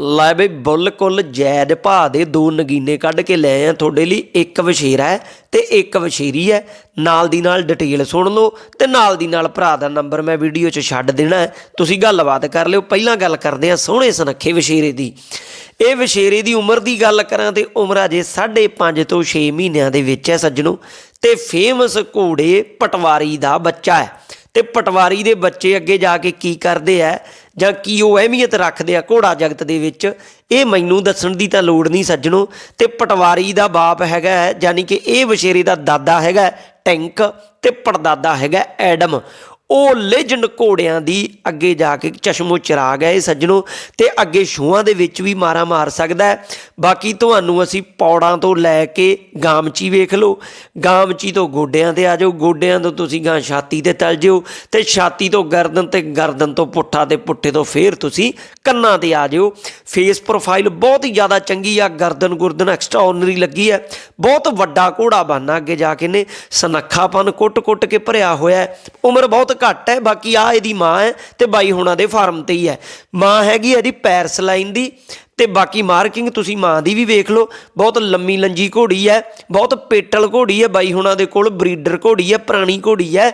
ਲੈ ਬਈ ਬਿਲਕੁਲ ਜੈਦ ਭਾਅ ਦੇ ਦੋ ਨਗੀਨੇ ਕੱਢ ਕੇ ਲੈ ਆ ਤੁਹਾਡੇ ਲਈ, ਇੱਕ ਵਸ਼ੇਰਾ ਹੈ ਤੇ ਇੱਕ ਵਸ਼ੇਰੀ ਹੈ। ਨਾਲ ਦੀ ਨਾਲ ਡਿਟੇਲ ਸੁਣ ਲਓ ਤੇ ਨਾਲ ਦੀ ਨਾਲ ਭਰਾ ਦਾ ਨੰਬਰ ਮੈਂ ਵੀਡੀਓ 'ਚ ਛੱਡ ਦੇਣਾ ਹੈ। ਤੁਸੀਂ ਗੱਲਬਾਤ ਕਰ ਲਿਓ, ਪਹਿਲਾਂ ਗੱਲ ਕਰਦੇ ਆ ਸੋਹਣੇ ਸੁਨੱਖੇ ਵਸ਼ੇਰੇ ਦੀ। ਇਹ ਵਸ਼ੇਰੇ ਦੀ ਉਮਰ ਦੀ ਗੱਲ ਕਰਾਂ ਤੇ ਉਮਰ ਅਜੇ 5.5 ਤੋਂ 6 ਮਹੀਨਿਆਂ ਦੇ ਵਿੱਚ ਹੈ ਸੱਜਣੋ। ਤੇ ਫੇਮਸ ਘੋੜੇ ਪਟਵਾਰੀ ਦਾ ਬੱਚਾ ਹੈ। ਤੇ ਪਟਵਾਰੀ ਦੇ ਬੱਚੇ ਅੱਗੇ ਜਾ ਕੇ ਕੀ ਕਰਦੇ ਆ ਜਾਂ ਕੀ ਉਹ ਅਹਿਮੀਅਤ ਰੱਖਦੇ ਆ ਘੋੜਾ ਜਗਤ ਦੇ ਵਿੱਚ ਇਹ ਮੈਨੂੰ ਦੱਸਣ ਦੀ ਤਾਂ ਲੋੜ ਨਹੀਂ ਸੱਜਣੋ। ਤੇ ਪਟਵਾਰੀ ਦਾ ਬਾਪ ਹੈਗਾ ਹੈ, ਯਾਨੀ ਕਿ ਇਹ ਵਸ਼ੇਰੇ ਦਾ ਦਾਦਾ ਹੈਗਾ ਟੈਂਕ ਤੇ ਪੜਦਾਦਾ ਹੈਗਾ ਐਡਮ। ਉਹ ਲੈਜੈਂਡ ਘੋੜਿਆਂ ਦੀ ਅੱਗੇ ਜਾ ਕੇ ਚਸ਼ਮੋ ਚਿਰਾਗ ਗਏ ਸੱਜਣੋ ਤੇ ਅੱਗੇ ਛੂਆਂ ਦੇ ਵਿੱਚ ਵੀ ਮਾਰਾ ਮਾਰ ਸਕਦਾ ਹੈ। ਬਾਕੀ ਤੁਹਾਨੂੰ ਅਸੀਂ ਪੌੜਾਂ ਤੋਂ ਲੈ ਕੇ ਗਾਮਚੀ ਵੇਖ ਲਓ। ਗਾਮਚੀ ਤੋਂ ਗੋਡਿਆਂ ਤੇ ਆ ਜਾਓ। ਗੋਡਿਆਂ ਤੋਂ ਤੁਸੀਂ ਗਾਂ ਛਾਤੀ ਤੇ ਤਲ ਜਿਓ ਤੇ ਛਾਤੀ ਤੋਂ ਗਰਦਨ ਤੇ ਗਰਦਨ ਤੋਂ ਪੁੱਠਾ ਤੇ ਪੁੱਠੇ ਤੋਂ ਫੇਰ ਤੁਸੀਂ ਕੰਨਾਂ ਤੇ ਆ ਜਿਓ। ਫੇਸ ਪ੍ਰੋਫਾਈਲ ਬਹੁਤ ਹੀ ਜ਼ਿਆਦਾ ਚੰਗੀ ਆ। ਗਰਦਨ ਗੁਰਦਨ ਐਕਸਟਰਾ ਐਕਸਟਰਾਆਰਡਨਰੀ ਲੱਗੀ ਹੈ। ਬਹੁਤ ਵੱਡਾ ਘੋੜਾ ਬਣਨਾ ਅੱਗੇ ਜਾ ਕੇ ਨੇ। ਸਨੱਖਾਪਨ ਕੁੱਟ-ਕੁੱਟ ਕੇ ਭਰਿਆ ਹੋਇਆ ਉਮਰ ਬਹੁਤ ਘੱਟ ਹੈ, ਬਾਕੀ ਆ ਇਹਦੀ ਮਾਂ ਹੈ ਤੇ ਬਾਈ ਹੁਣਾਂ ਦੇ ਫਾਰਮ ਤੇ ਹੀ ਹੈ। ਮਾਂ ਹੈਗੀ ਇਹਦੀ ਪੈਰਸ ਲਾਈਨ ਦੀ ਤੇ ਬਾਕੀ ਮਾਰਕਿੰਗ ਤੁਸੀਂ ਮਾਂ ਦੀ ਵੀ ਵੇਖ ਲਓ, ਬਹੁਤ ਲੰਮੀ ਲੰਜੀ ਘੋੜੀ ਹੈ, ਬਹੁਤ ਪੇਟਲ ਘੋੜੀ ਹੈ, ਬਾਈ ਹੁਣਾਂ ਦੇ ਕੋਲ ਬਰੀਡਰ ਘੋੜੀ ਹੈ, ਪੁਰਾਣੀ ਘੋੜੀ ਹੈ,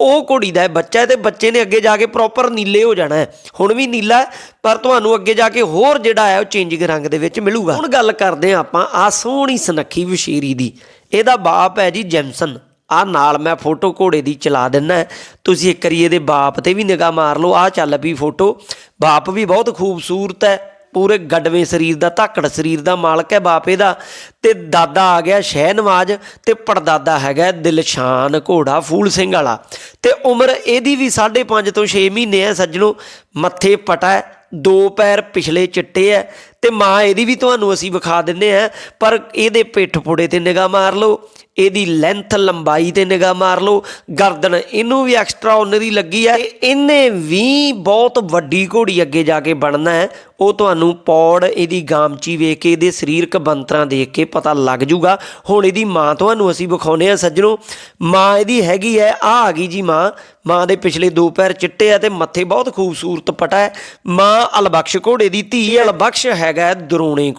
ਉਹ ਘੋੜੀ ਦਾ ਬੱਚਾ ਹੈ ਤੇ ਬੱਚੇ ਨੇ ਅੱਗੇ ਜਾ ਕੇ ਪ੍ਰੋਪਰ ਨੀਲੇ ਹੋ ਜਾਣਾ ਹੈ। ਹੁਣ ਵੀ ਨੀਲਾ ਪਰ ਤੁਹਾਨੂੰ ਅੱਗੇ ਜਾ ਕੇ ਹੋਰ ਜਿਹੜਾ ਹੈ ਉਹ ਚੇਂਜਿੰਗ ਰੰਗ ਦੇ ਵਿੱਚ ਮਿਲੂਗਾ। ਹੁਣ ਗੱਲ ਕਰਦੇ ਹਾਂ ਆਪਾਂ ਆ ਸੋਹਣੀ ਸੁਨੱਖੀ ਵਸ਼ੀਰੀ ਦੀ, ਇਹਦਾ ਬਾਪ ਹੈ ਜੀ ਜੈਮਸਨ। ਆ ਨਾਲ ਮੈਂ ਫੋਟੋ ਘੋੜੇ ਦੀ ਚਲਾ ਦਿੰਨਾ। ਤੁਸੀਂ ਇੱਕ ਵਾਰੀ ਇਹਦੇ ਬਾਪ ਤੇ ਵੀ ਨਿਗਾਹ ਮਾਰ ਲਓ ਆ ਚੱਲ ਪਈ ਫੋਟੋ। ਬਾਪ ਵੀ ਬਹੁਤ ਖੂਬਸੂਰਤ ਹੈ, ਪੂਰੇ ਗੱਡਵੇਂ ਸਰੀਰ ਦਾ, ਧਾਕੜ ਸਰੀਰ ਦਾ ਮਾਲਕ ਹੈ ਬਾਪੇ ਦਾ ਤੇ ਦਾਦਾ ਆ ਗਿਆ ਸ਼ਹਿਨਵਾਜ ਤੇ ਪੜਦਾਦਾ ਹੈਗਾ ਦਿਲਸ਼ਾਨ ਘੋੜਾ ਫੂਲ ਸਿੰਘ ਵਾਲਾ। ਤੇ ਉਮਰ ਇਹਦੀ ਵੀ 5.5 ਤੋਂ 6 ਮਹੀਨੇ ਹੈ ਸੱਜਣੋ, ਮੱਥੇ ਪਟਾ ਦੋ ਪੈਰ ਪਿਛਲੇ ਚਿੱਟੇ ਹੈ। ਤੇ ਮਾਂ ਇਹਦੀ ਵੀ ਤੁਹਾਨੂੰ ਅਸੀਂ ਵਿਖਾ ਦਿੰਨੇ ਆ ਪਰ ਇਹਦੇ ਪਿੱਠ ਪੁੜੇ ਤੇ ਨਿਗਾਹ ਮਾਰ ਲਓ, ਇਹਦੀ ਲੈਂਥ ਲੰਬਾਈ ਤੇ ਨਿਗਾਹ ਮਾਰ ਲਓ, ਗਰਦਨ ਇਹਨੂੰ ਵੀ ਐਕਸਟਰਾ ਆਰਡੀਨਰੀ ਲੱਗੀ ਹੈ ਇਹਨੇ ਵੀ ਬਹੁਤ ਵੱਡੀ ਘੋੜੀ ਅੱਗੇ ਜਾ ਕੇ ਬਣਨਾ ਹੈ, ਉਹ ਤੁਹਾਨੂੰ ਪੌੜ, ਇਹਦੀ ਗਾਮਚੀ ਵੇਖ ਕੇ, ਇਹਦੇ ਸਰੀਰਕ ਬੰਤਰਾਂ ਦੇਖ ਕੇ ਪਤਾ ਲੱਗ ਜੂਗਾ। ਹੁਣ ਇਹਦੀ ਮਾਂ ਤੁਹਾਨੂੰ ਅਸੀਂ ਵਿਖਾਉਨੇ ਆ ਸੱਜਣੋ, ਮਾਂ ਇਹਦੀ ਹੈਗੀ ਹੈ ਆ ਆ ਗਈ ਜੀ ਮਾਂ ਮਾਂ ਦੇ ਪਿਛਲੇ ਦੋ ਪੈਰ ਚਿੱਟੇ ਆ ਤੇ ਮੱਥੇ ਬਹੁਤ ਖੂਬਸੂਰਤ ਪਟਾ ਹੈ। ਮਾਂ ਅਲਬਖਸ਼ ਘੋੜੇ ਦੀ ਧੀ ਅਲਬਖਸ਼ ਹੈਗਾ ਹੈ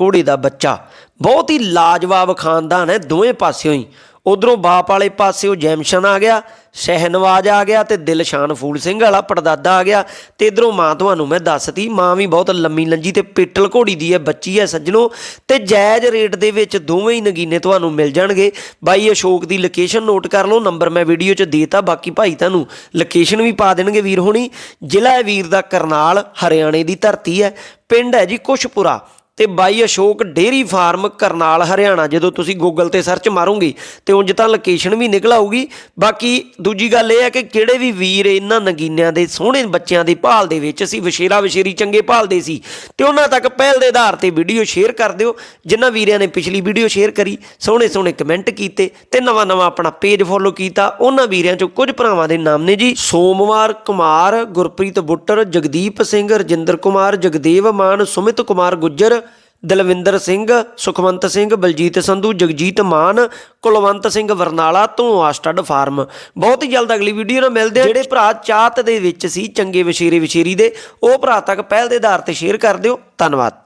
ਘੋੜੇ ਦਾ ਬੱਚਾ। ਬਹੁਤ ਹੀ ਲਾਜਵਾਬ ਖਾਨਦਾਨ ਹੈ ਦੋਵੇਂ ਪਾਸਿਓਂ ਹੀ। ਉਧਰੋਂ ਬਾਪ ਵਾਲੇ ਪਾਸੇ ਉਹ ਜੈਮਸ਼ਨ ਆ ਗਿਆ, ਸ਼ਹਿਨਵਾਜ ਆ ਗਿਆ ਤੇ ਦਿਲਸ਼ਾਨ ਫੂਲ ਸਿੰਘ ਵਾਲਾ ਪੜਦਾਦਾ ਆ ਗਿਆ ਤੇ ਇਧਰੋਂ ਮਾਂ ਤੁਹਾਨੂੰ ਮੈਂ ਦੱਸਤੀ, ਮਾਂ ਵੀ ਬਹੁਤ ਲੰਮੀ ਲੰਜੀ ਤੇ ਪਿੱਟਲ ਘੋੜੀ ਦੀ ਹੈ, ਬੱਚੀ ਹੈ ਸੱਜਣੋ ਤੇ ਜਾਇਜ਼ ਰੇਟ ਦੇ ਵਿੱਚ ਦੋਵੇਂ ਹੀ ਨਗੀਨੇ ਤੁਹਾਨੂੰ ਮਿਲ ਜਾਣਗੇ। ਬਾਈ ਅਸ਼ੋਕ ਦੀ ਲੋਕੇਸ਼ਨ ਨੋਟ ਕਰ ਲਓ ਨੰਬਰ ਮੈਂ ਵੀਡੀਓ 'ਚ ਦੇਤਾ, ਬਾਕੀ ਭਾਈ ਤੁਹਾਨੂੰ ਲੋਕੇਸ਼ਨ ਵੀ ਪਾ ਦੇਣਗੇ ਵੀਰ ਹੋਣੀ। ਜ਼ਿਲ੍ਹਾ ਹੈ ਵੀਰ ਦਾ ਕਰਨਾਲ, ਹਰਿਆਣੇ ਦੀ ਧਰਤੀ ਹੈ, ਪਿੰਡ ਹੈ ਜੀ ਕੁਸ਼ਪੁਰਾ। ਤੇ ਬਾਈ ਅਸ਼ੋਕ ਡੇਰੀ ਫਾਰਮ, ਕਰਨਾਲ, ਹਰਿਆਣਾ। ਜਦੋਂ ਤੁਸੀਂ ਗੂਗਲ ਤੇ ਸਰਚ ਮਾਰੋਗੇ, ਤੇ ਉਂਝ ਤਾਂ ਲੋਕੇਸ਼ਨ ਵੀ ਨਿਕਲ ਆਊਗੀ। ਬਾਕੀ ਦੂਜੀ ਗੱਲ ਇਹ ਹੈ ਕਿ ਕਿਹੜੇ ਵੀ ਵੀਰ ਇਹਨਾਂ ਨਗੀਨਿਆਂ ਦੇ, ਸੋਹਣੇ ਬੱਚਿਆਂ ਦੀ ਭਾਲ ਦੇ ਵਿੱਚ ਅਸੀਂ ਵਿਸ਼ੇਰਾ ਵਸ਼ੇਰੀ ਚੰਗੇ ਭਾਲਦੇ ਸੀ, ਤੇ ਉਹਨਾਂ ਤੱਕ ਪਹਿਲ ਦੇ ਆਧਾਰ ਤੇ ਵੀਡੀਓ ਸ਼ੇਅਰ ਕਰ ਦਿਓ। ਜਿਨ੍ਹਾਂ ਵੀਰਿਆਂ ਨੇ ਪਿਛਲੀ ਵੀਡੀਓ ਸ਼ੇਅਰ ਕਰੀ, ਸੋਹਣੇ ਸੋਹਣੇ ਕਮੈਂਟ ਕੀਤੇ, ਤੇ ਨਵਾਂ ਨਵਾਂ ਆਪਣਾ ਪੇਜ ਫੋਲੋ ਕੀਤਾ। ਉਹਨਾਂ ਵੀਰਿਆਂ ਚੋਂ ਕੁਝ ਭਰਾਵਾਂ ਦੇ ਨਾਮ ਨੇ ਜੀ, ਸੋਮਵਾਰ ਕੁਮਾਰ, ਗੁਰਪ੍ਰੀਤ ਬੁੱਟਰ, ਜਗਦੀਪ ਸਿੰਘ, ਰਜਿੰਦਰ ਕੁਮਾਰ, ਜਗਦੇਵ ਮਾਨ, ਸੁਮਿਤ ਕੁਮਾਰ ਗੁੱਜਰ ਦਲਵਿੰਦਰ ਸਿੰਘ, ਸੁਖਵੰਤ ਸਿੰਘ, ਬਲਜੀਤ ਸੰਧੂ, ਜਗਜੀਤ ਮਾਨ, ਕੁਲਵੰਤ ਸਿੰਘ ਵਰਨਾਲਾ ਤੋਂ ਆਸਟਡ ਫਾਰਮ। ਬਹੁਤ ਹੀ ਜਲਦ ਅਗਲੀ ਵੀਡੀਓ ਨਾਲ ਮਿਲਦੇ ਆ ਜਿਹੜੇ ਭਰਾ ਚਾਹਤ ਦੇ ਵਿੱਚ ਸੀ, ਚੰਗੇ ਵਸ਼ੀਰੇ ਵਸ਼ੀਰੀ ਦੇ, ਉਹ ਭਰਾ ਤੱਕ ਪਹਿਲ ਦੇ ਆਧਾਰ ਤੇ ਸ਼ੇਅਰ ਕਰ ਦਿਓ। ਧੰਨਵਾਦ।